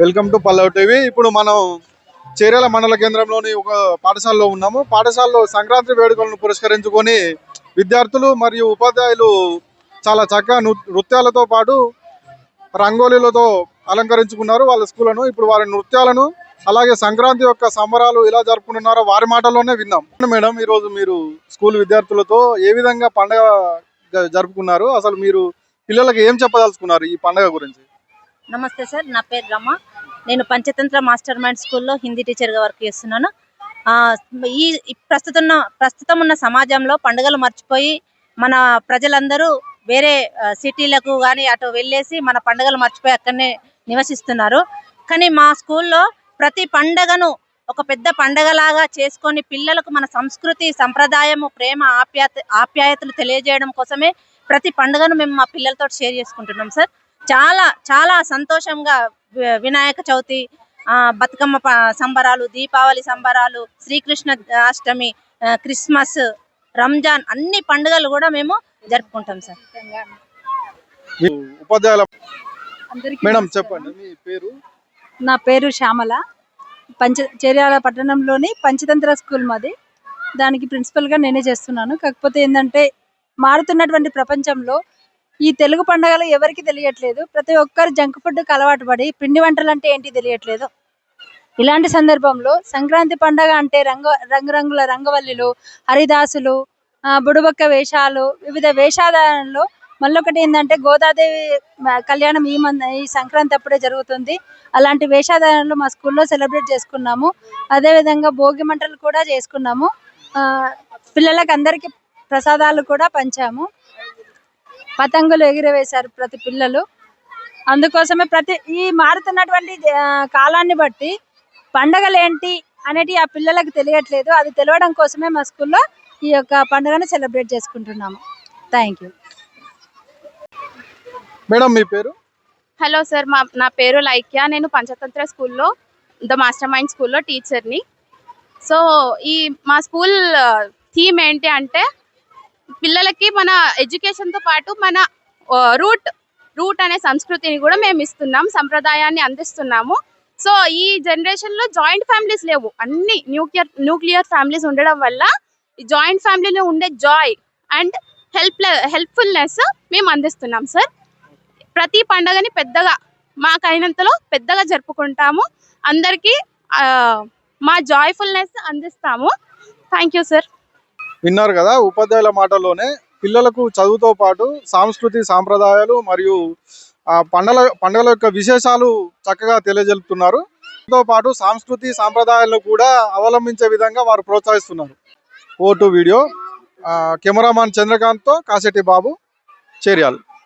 Welcome to Pallavi TV. ఇప్పుడు మనం చేరేల మండల కేంద్రంలోని ఒక పాఠశాలలో ఉన్నాము. పాఠశాలలో సంక్రాంతి వేడుకలను పురస్కరించుకొని విద్యార్థులు మరియు ఉపాధ్యాయులు చాలా చక్కగా నృ- నృత్యాలతో పాటు రంగోలీలతో అలంకరించుకున్నారు వాళ్ళ స్కూళ్ళను ఇప్పుడు వారి నృత్యాలను అలాగే సంక్రాంతి యొక్క సంబరాలు ఎలా జరుపుకుంటున్నారో వారి మాటల్లోనే విన్నాం మేడం ఈరోజు మీరు స్కూల్ విద్యార్థులతో ఏ విధంగా పండగ జ- జరుపుకున్నారు? అసలు మీరు పిల్లలకు ఏం చెప్పదలుచుకున్నారు ఈ పండగ గురించి? నమస్తే సార్ నా పేరు రమ. నేను పంచతంత్ర మాస్టర్ మైండ్ స్కూల్లో హిందీ టీచర్గా వర్క్ చేస్తున్నాను. ఈ ప్రస్తుతం ఉన్న ప్రస్తుతం ఉన్న సమాజంలో పండుగలు మర్చిపోయి మన ప్రజలందరూ వేరే సిటీలకు కానీ అటు వెళ్ళేసి మన పండుగలు మర్చిపోయి అక్కడనే నివసిస్తున్నారు. కానీ మా స్కూల్లో ప్రతి పండగను ఒక పెద్ద పండగలాగా చేసుకొని పిల్లలకు మన సంస్కృతి సంప్రదాయము ప్రేమ ఆప్యాయత ఆప్యాయతలు తెలియజేయడం కోసమే ప్రతి పండుగను మేము మా పిల్లలతో షేర్ చేసుకుంటున్నాం సార్. చాలా చాలా సంతోషంగా వినాయక చవితి ఆ, బతుకమ్మ సంబరాలు దీపావళి సంబరాలు శ్రీకృష్ణ అష్టమి క్రిస్మస్ రంజాన్ అన్ని పండుగలు కూడా మేము జరుపుకుంటాం సార్. మీ ఉపాధ్యాయుల అందరికీ మేడం నమస్కారం. చెప్పండి మీ పేరు? నా పేరు శ్యామల. పంచ చేర్యాల పట్టణంలోని పంచతంత్ర స్కూల్ మాది. దానికి ప్రిన్సిపల్గా నేనే చేస్తున్నాను. కాకపోతే ఏంటంటే మారుతున్నటువంటి ప్రపంచంలో ఈ తెలుగు పండుగలు ఎవరికి తెలియట్లేదు. ప్రతి ఒక్కరు జంక్ ఫుడ్కి అలవాటు పడి పిండి వంటలు అంటే ఏంటి తెలియట్లేదు. ఇలాంటి సందర్భంలో సంక్రాంతి పండగ అంటే రంగు రంగురంగుల రంగవల్లిలు హరిదాసులు బుడబక్క వేషాలు వివిధ వేషాధారణలో మళ్ళొకటి ఏంటంటే గోదాదేవి కళ్యాణం ఈ మంత్ ఈ సంక్రాంతి అప్పుడే జరుగుతుంది. అలాంటి వేషాధారణలు మా స్కూల్లో సెలబ్రేట్ చేసుకున్నాము. అదేవిధంగా భోగి మంటలు కూడా చేసుకున్నాము. ఆ, పిల్లలకు అందరికీ ప్రసాదాలు కూడా పంచాము. పతంగులు ఎగిరవేశారు ప్రతి పిల్లలు. అందుకోసమే ప్రతి ఈ మారుతున్నటువంటి కాలాన్ని బట్టి పండగలు ఏంటి అనేటి ఆ పిల్లలకు తెలియట్లేదు. అది తెలియడం కోసమే మా స్కూల్లో ఈ యొక్క పండుగను సెలబ్రేట్ చేసుకుంటున్నాము. థ్యాంక్ యూ మేడం మీ పేరు? హలో సార్ మా నా పేరు లైక్య. నేను పంచతంత్ర స్కూల్లో ద మాస్టర్ మైండ్ స్కూల్లో టీచర్ని. సో ఈ మా స్కూల్ థీమ్ ఏంటి అంటే పిల్లలకి మన ఎడ్యుకేషన్తో పాటు మన రూట్ రూట్ అనే సంస్కృతిని కూడా మేము ఇస్తున్నాం సంప్రదాయాన్ని అందిస్తున్నాము. సో ఈ జనరేషన్లో జాయింట్ ఫ్యామిలీస్ లేవు. అన్ని న్యూక్లియర్ న్యూక్లియర్ ఫ్యామిలీస్ ఉండడం వల్ల ఈ జాయింట్ ఫ్యామిలీలో ఉండే జాయ్ అండ్ హెల్ప్ హెల్ప్ఫుల్నెస్ మేము అందిస్తున్నాం సార్. ప్రతి పండగని పెద్దగా మాకైనంతలో పెద్దగా జరుపుకుంటాము. అందరికీ మా జాయ్ఫుల్నెస్ అందిస్తాము. Thank you sir. విన్నారు కదా ఉపాధ్యాయుల మాటల్లోనే. పిల్లలకు చదువుతో పాటు సాంస్కృతి సాంప్రదాయాలు మరియు పండగ పండగల పండుగల యొక్క విశేషాలు చక్కగా తెలియజెలుపుతున్నారు తో పాటు సాంస్కృతి సాంప్రదాయాలను కూడా అవలంబించే విధంగా వారు ప్రోత్సహిస్తున్నారు. ఓటు వీడియో కెమెరామాన్ చంద్రకాంత్తో కాసెట్టి బాబు చేర్యాలు.